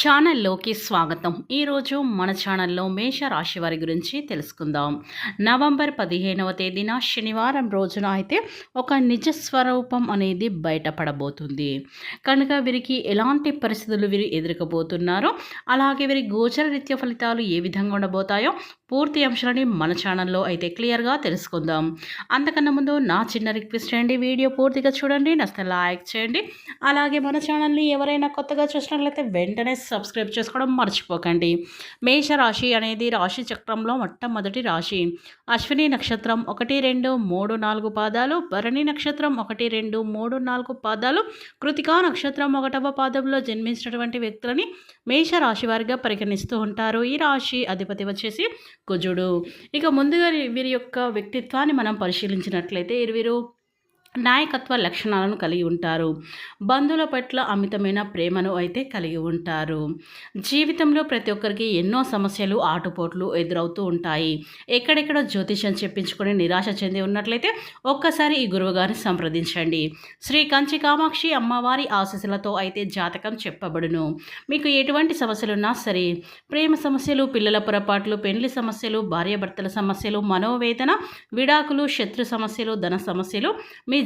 ఛానల్లోకి స్వాగతం. ఈరోజు మన ఛానల్లో మేష రాశి వారి గురించి తెలుసుకుందాం. నవంబర్ పదిహేనవ తేదీన శనివారం రోజున అయితే ఒక నిజ స్వరూపం అనేది బయటపడబోతుంది. కనుక వీరికి ఎలాంటి పరిస్థితులు వీరు ఎదుర్కోబోతున్నారో అలాగే వీరి గోచర రీత్య ఫలితాలు ఏ విధంగా ఉండబోతాయో పూర్తి అంశాలని మన ఛానల్లో అయితే క్లియర్గా తెలుసుకుందాం. అంతకన్నా ముందు నా చిన్న రిక్వెస్ట్ అండి వీడియో పూర్తిగా చూడండి నచ్చితే లైక్ చేయండి. అలాగే మన ఛానల్ని ఎవరైనా కొత్తగా చూసినట్లయితే వెంటనే సబ్స్క్రైబ్ చేసుకోవడం మర్చిపోకండి. మేష రాశి అనేది రాశి చక్రంలో మొట్టమొదటి రాశి. అశ్విని నక్షత్రం ఒకటి రెండు మూడు నాలుగు పాదాలు. భరణి నక్షత్రం ఒకటి రెండు మూడు నాలుగు పాదాలు. కృతికా నక్షత్రం ఒకటవ పాదంలో జన్మించినటువంటి వ్యక్తులని మేష రాశి వారిగా పరిగణిస్తూ ఉంటారు. ఈ రాశి అధిపతి వచ్చేసి కుజుడు. ఇక ముందుగా వీరి యొక్క వ్యక్తిత్వాన్ని మనం పరిశీలించినట్లయితే వీరు నాయకత్వ లక్షణాలను కలిగి ఉంటారు. బంధువుల పట్ల అమితమైన ప్రేమను అయితే కలిగి ఉంటారు. జీవితంలో ప్రతి ఒక్కరికి ఎన్నో సమస్యలు ఆటుపోట్లు ఎదురవుతూ ఉంటాయి. ఎక్కడెక్కడ జ్యోతిషం చెప్పించుకొని నిరాశ చెంది ఉన్నట్లయితే ఒక్కసారి ఈ గురువుగారిని సంప్రదించండి. శ్రీ కంచి కామాక్షి అమ్మవారి ఆశీస్సులతో అయితే జాతకం చెప్పబడును. మీకు ఎటువంటి సమస్యలున్నా సరే ప్రేమ సమస్యలు పిల్లల పొరపాట్లు పెళ్ళి సమస్యలు భార్యాభర్తల సమస్యలు మనోవేదన విడాకులు శత్రు సమస్యలు ధన సమస్యలు మీ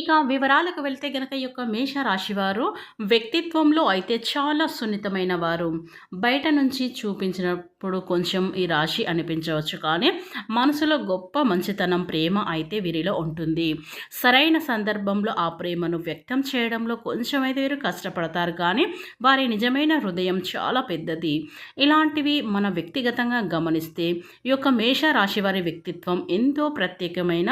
ఇక వివరాలకు వెళ్తే గనక ఈ యొక్క మేషరాశి వారు వ్యక్తిత్వంలో అయితే చాలా సున్నితమైన వారు. బయట నుంచి చూపించినప్పుడు కొంచెం ఈ రాశి అనిపించవచ్చు కానీ మనసులో గొప్ప మంచితనం ప్రేమ అయితే వీరిలో ఉంటుంది. సరైన సందర్భంలో ఆ ప్రేమను వ్యక్తం చేయడంలో కొంచెం అయితే వీరు కష్టపడతారు కానీ వారి నిజమైన హృదయం చాలా పెద్దది. ఇలాంటివి మన వ్యక్తిగతంగా గమనిస్తే ఈ యొక్క మేషరాశి వారి వ్యక్తిత్వం ఎంతో ప్రత్యేకమైన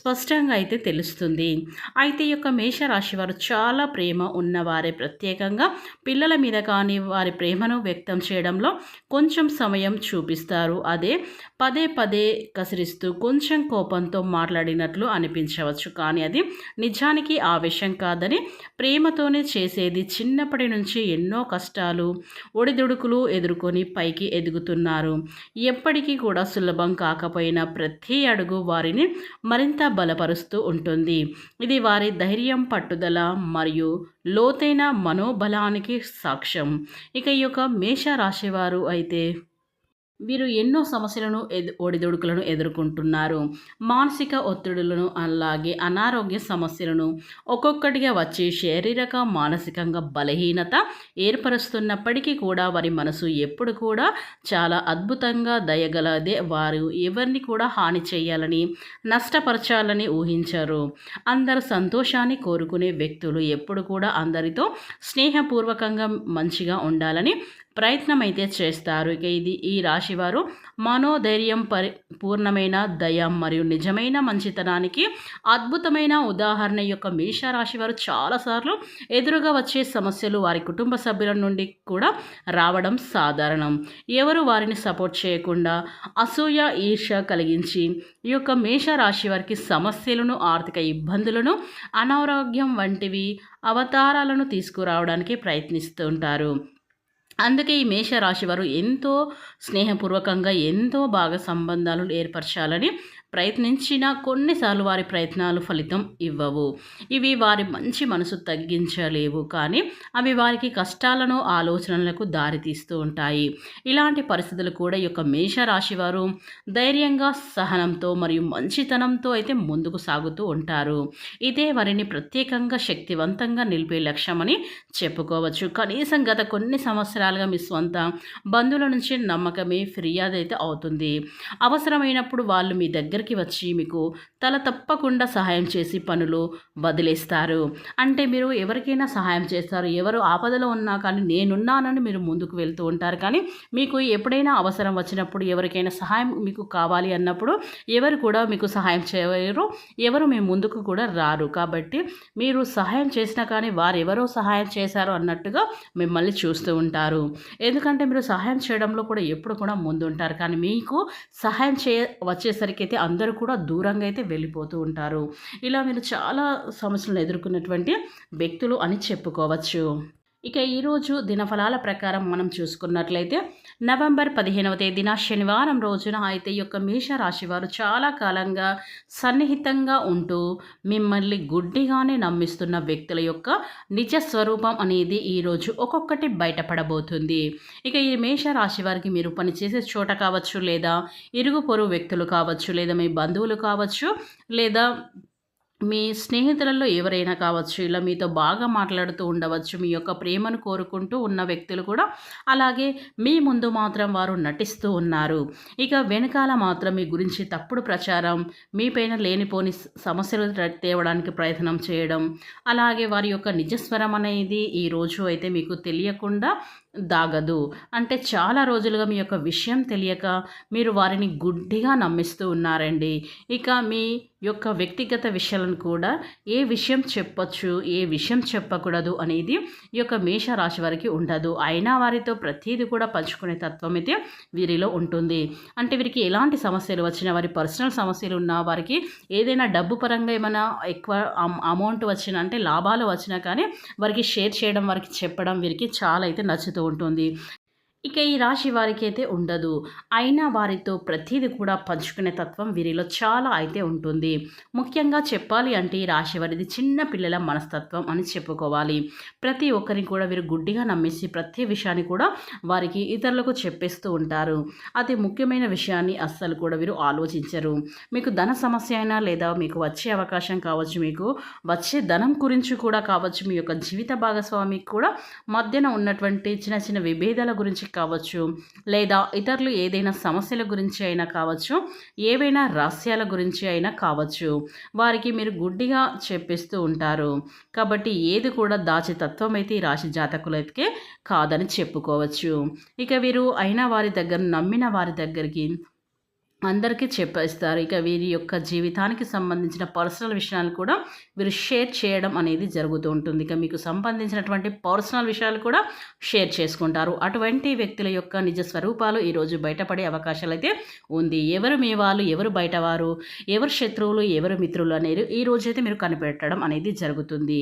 స్పష్టంగా అయితే తెలుస్తుంది. అయితే ఈ యొక్క మేషరాశి వారు చాలా ప్రేమ ఉన్నవారే. ప్రత్యేకంగా పిల్లల మీద కానీ వారి ప్రేమను వ్యక్తం చేయడంలో కొంచెం సమయం చూపిస్తారు. అదే పదే పదే కసిరిస్తూ కొంచెం కోపంతో మాట్లాడినట్లు అనిపించవచ్చు. కానీ అది నిజానికి ఆవేశం కాదని ప్రేమతోనే చేసేది చిన్నప్పటి నుంచి ఎన్నో కష్టాలు ఒడిదుడుకులు ఎదుర్కొని పైకి ఎదుగుతున్నారు. ఎప్పటికీ కూడా సులభం కాకపోయినా ప్రతి అడుగు వారిని మరింత బలపరుస్తూ ఉంటుంది. ఇది వారి ధైర్యం పట్టుదల మరియు లోతైన మనోబలానికి సాక్ష్యం. ఇక ఈ యొక్క మేషరాశివారు అయితే వీరు ఎన్నో సమస్యలను ఎదు ఒడిదుడుకులను ఎదుర్కొంటున్నారు. మానసిక ఒత్తిడులను అలాగే అనారోగ్య సమస్యలను ఒక్కొక్కటిగా వచ్చి శారీరక మానసికంగా బలహీనత ఏర్పరుస్తున్నప్పటికీ కూడా వారి మనసు ఎప్పుడు కూడా చాలా అద్భుతంగా దయగలదే. వారు ఎవరిని కూడా హాని చేయాలని నష్టపరచాలని ఊహించరు. అందరు సంతోషాన్ని కోరుకునే వ్యక్తులు ఎప్పుడు కూడా అందరితో స్నేహపూర్వకంగా మంచిగా ఉండాలని ప్రయత్నం అయితే చేస్తారు. ఇక ఇది ఈ రాశివారు మనోధైర్యం పరి పూర్ణమైన దయ మరియు నిజమైన మంచితనానికి అద్భుతమైన ఉదాహరణ యొక్క మేషరాశి వారు చాలాసార్లు ఎదురుగా వచ్చే సమస్యలు వారి కుటుంబ సభ్యుల నుండి కూడా రావడం సాధారణం. ఎవరు వారిని సపోర్ట్ చేయకుండా అసూయ ఈర్ష కలిగించి ఈ యొక్క మేషరాశి వారికి సమస్యలను ఆర్థిక ఇబ్బందులను అనారోగ్యం వంటివి అవతారాలను తీసుకురావడానికి ప్రయత్నిస్తుంటారు. అందుకే ఈ మేషరాశి వారు ఎంతో స్నేహపూర్వకంగా ఎంతో బాగా సంబంధాలు ఏర్పరచాలని ప్రయత్నించిన కొన్నిసార్లు వారి ప్రయత్నాలు ఫలితం ఇవ్వవు. ఇవి వారి మంచి మనసు తగ్గించలేవు. కానీ అవి వారికి కష్టాలను ఆలోచనలకు దారితీస్తూ ఉంటాయి. ఇలాంటి పరిస్థితులు కూడా ఈ యొక్క మేషరాశి వారు ధైర్యంగా సహనంతో మరియు మంచితనంతో అయితే ముందుకు సాగుతూ ఉంటారు. ఇదే వారిని ప్రత్యేకంగా శక్తివంతంగా నిలిపే లక్ష్యమని చెప్పుకోవచ్చు. కనీసం గత కొన్ని సంవత్సరాలుగా మీ స్వంత బంధువుల నుంచి నమ్మకమే ఫిర్యాదు అయితే అవుతుంది. అవసరమైనప్పుడు వాళ్ళు మీ దగ్గర దగ్గరికి వచ్చి మీకు తల తప్పకుండా సహాయం చేసి పనులు వదిలేస్తారు. అంటే మీరు ఎవరికైనా సహాయం చేస్తారు. ఎవరు ఆపదలో ఉన్నా కానీ నేనున్నానని మీరు ముందుకు వెళ్తూ ఉంటారు. కానీ మీకు ఎప్పుడైనా అవసరం వచ్చినప్పుడు ఎవరికైనా సహాయం మీకు కావాలి అన్నప్పుడు ఎవరు కూడా మీకు సహాయం చేయరు. ఎవరు మీ ముందుకు కూడా రారు. కాబట్టి మీరు సహాయం చేసినా కానీ వారు ఎవరో సహాయం చేశారు అన్నట్టుగా మిమ్మల్ని చూస్తూ ఉంటారు. ఎందుకంటే మీరు సహాయం చేయడంలో కూడా ఎప్పుడు కూడా ముందుంటారు. కానీ మీకు సహాయం చే వచ్చేసరికి అయితే అందరూ కూడా దూరంగా అయితే వెళ్ళిపోతూ ఉంటారు. ఇలా మీరు చాలా సమస్యలను ఎదుర్కొన్నటువంటి వ్యక్తులు అని చెప్పుకోవచ్చు. ఇక ఈరోజు దినఫలాల ప్రకారం మనం చూసుకున్నట్లయితే నవంబర్ పదిహేనవ తేదీన శనివారం రోజున అయితే ఈ యొక్క మేషరాశి వారు చాలా కాలంగా సన్నిహితంగా ఉంటూ మిమ్మల్ని గుడ్డిగానే నమ్మిస్తున్న వ్యక్తుల యొక్క నిజ స్వరూపం అనేది ఈరోజు ఒక్కొక్కటి బయటపడబోతుంది. ఇక ఈ మేషరాశి వారికి మీరు పనిచేసే చోట కావచ్చు లేదా ఇరుగు పొరుగు వ్యక్తులు కావచ్చు లేదా మీ బంధువులు కావచ్చు లేదా మీ స్నేహితులలో ఎవరైనా కావచ్చు ఇలా మీతో బాగా మాట్లాడుతూ ఉండవచ్చు మీ యొక్క ప్రేమను కోరుకుంటూ ఉన్న వ్యక్తులు కూడా అలాగే మీ ముందు మాత్రం వారు నటిస్తూ ఉన్నారు. ఇక వెనకాల మాత్రం మీ గురించి తప్పుడు ప్రచారం మీపైన లేనిపోని సమస్యలు తేవడానికి ప్రయత్నం చేయడం అలాగే వారి యొక్క నిజస్వరం అనేది ఈరోజు అయితే మీకు తెలియకుండా దాగదు. అంటే చాలా రోజులుగా మీ యొక్క విషయం తెలియక మీరు వారిని గుడ్డిగా నమ్మిస్తూ ఉన్నారండి. ఇక మీ యొక్క వ్యక్తిగత విషయాలను కూడా ఏ విషయం చెప్పచ్చు ఏ విషయం చెప్పకూడదు అనేది ఈ యొక్క మేషరాశి వారికి ఉండదు. అయినా వారితో ప్రతీది కూడా పంచుకునే తత్వం అయితే వీరిలో ఉంటుంది. అంటే వీరికి ఎలాంటి సమస్యలు వచ్చినా వారి పర్సనల్ సమస్యలు ఉన్నా వారికి ఏదైనా డబ్బు పరంగా ఏమైనా ఎక్కువ అమౌంట్ వచ్చినా అంటే లాభాలు వచ్చినా కానీ వారికి షేర్ చేయడం వారికి చెప్పడం వీరికి చాలా అయితే నచ్చుతూ ఉంటుంది. ఇక ఈ రాశి వారికి అయితే ఉండదు. అయినా వారితో ప్రతిదీ కూడా పంచుకునే తత్వం వీరిలో చాలా అయితే ఉంటుంది. ముఖ్యంగా చెప్పాలి అంటే ఈ రాశి వారిది చిన్న పిల్లల మనస్తత్వం అని చెప్పుకోవాలి. ప్రతి ఒక్కరిని కూడా వీరు గుడ్డిగా నమ్మేసి ప్రతి విషయాన్ని కూడా వారికి ఇతరులకు చెప్పేస్తూ ఉంటారు. అతి ముఖ్యమైన విషయాన్ని అస్సలు కూడా వీరు ఆలోచించరు. మీకు ధన సమస్య అయినా లేదా మీకు వచ్చే అవకాశం కావచ్చు మీకు వచ్చే ధనం గురించి కూడా కావచ్చు మీ యొక్క జీవిత భాగస్వామికి కూడా మధ్యన ఉన్నటువంటి చిన్న చిన్న విభేదాల గురించి కావచ్చు లేదా ఇతరులు ఏదైనా సమస్యల గురించి అయినా కావచ్చు ఏవైనా రహస్యాల గురించి అయినా కావచ్చు వారికి మీరు గుడ్డిగా చెప్పిస్తూ ఉంటారు. కాబట్టి ఏది కూడా దాచి తత్వం అయితే ఈ రాశి జాతకులకే కాదని చెప్పుకోవచ్చు. ఇక వీరు అయిన వారి దగ్గర నమ్మిన వారి దగ్గరికి అందరికీ చెప్పేస్తారు. ఇక వీరి యొక్క జీవితానికి సంబంధించిన పర్సనల్ విషయాలు కూడా వీరు షేర్ చేయడం అనేది జరుగుతూ ఉంటుంది. ఇక మీకు సంబంధించినటువంటి పర్సనల్ విషయాలు కూడా షేర్ చేసుకుంటారు. అటువంటి వ్యక్తుల యొక్క నిజ స్వరూపాలు ఈరోజు బయటపడే అవకాశాలు అయితే ఉంది. ఎవరు మీ వాళ్ళు ఎవరు బయటవారు ఎవరు శత్రువులు ఎవరు మిత్రులు అనేది ఈ రోజు అయితే మీరు కనిపెట్టడం అనేది జరుగుతుంది.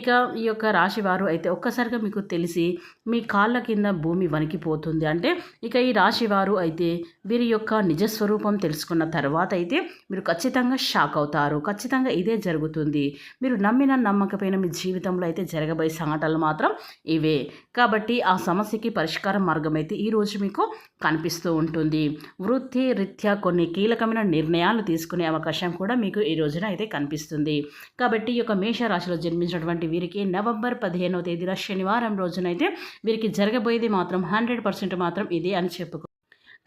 ఇక ఈ యొక్క రాశివారు అయితే ఒక్కసారిగా మీకు తెలిసి మీ కాళ్ళ కింద భూమి వణికిపోతుంది. అంటే ఇక ఈ రాశివారు అయితే వీరి యొక్క నిజస్వరూపం రూపం తెలుసుకున్న తర్వాత అయితే మీరు ఖచ్చితంగా షాక్ అవుతారు. ఖచ్చితంగా ఇదే జరుగుతుంది. మీరు నమ్మిన నమ్మకపోయిన మీ జీవితంలో అయితే జరగబోయే సంఘటనలు మాత్రం ఇవే. కాబట్టి ఆ సమస్యకి పరిష్కార మార్గం అయితే ఈరోజు మీకు కనిపిస్తూ ఉంటుంది. వృత్తి రీత్యా కొన్ని కీలకమైన నిర్ణయాలు తీసుకునే అవకాశం కూడా మీకు ఈ రోజున అయితే కనిపిస్తుంది. కాబట్టి ఈ యొక్క మేషరాశిలో జన్మించినటువంటి వీరికి నవంబర్ పదిహేనవ తేదీన శనివారం రోజునైతే వీరికి జరగబోయేది మాత్రం హండ్రెడ్ పర్సెంట్ మాత్రం ఇదే అని చెప్పుకో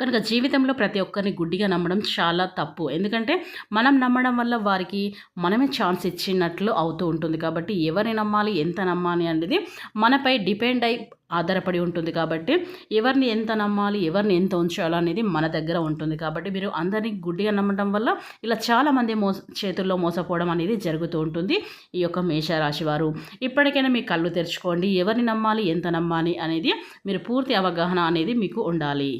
కనుక జీవితంలో ప్రతి ఒక్కరిని గుడ్డిగా నమ్మడం చాలా తప్పు. ఎందుకంటే మనం నమ్మడం వల్ల వారికి మనమే ఛాన్స్ ఇచ్చినట్లు అవుతూ ఉంటుంది. కాబట్టి ఎవరిని నమ్మాలి ఎంత నమ్మాలి అనేది మనపై డిపెండ్ అయి ఆధారపడి ఉంటుంది. కాబట్టి ఎవరిని ఎంత నమ్మాలి ఎవరిని ఎంత ఉంచాలి అనేది మన దగ్గర ఉంటుంది. కాబట్టి మీరు అందరినీ గుడ్డిగా నమ్మడం వల్ల ఇలా చాలామంది మోస చేతుల్లో మోసపోవడం అనేది జరుగుతూ ఉంటుంది ఈ యొక్క మేషరాశి వారు. ఇప్పటికైనా మీ కళ్ళు తెరుచుకోండి. ఎవరిని నమ్మాలి ఎంత నమ్మాలి అనేది మీరు పూర్తి అవగాహన అనేది మీకు ఉండాలి.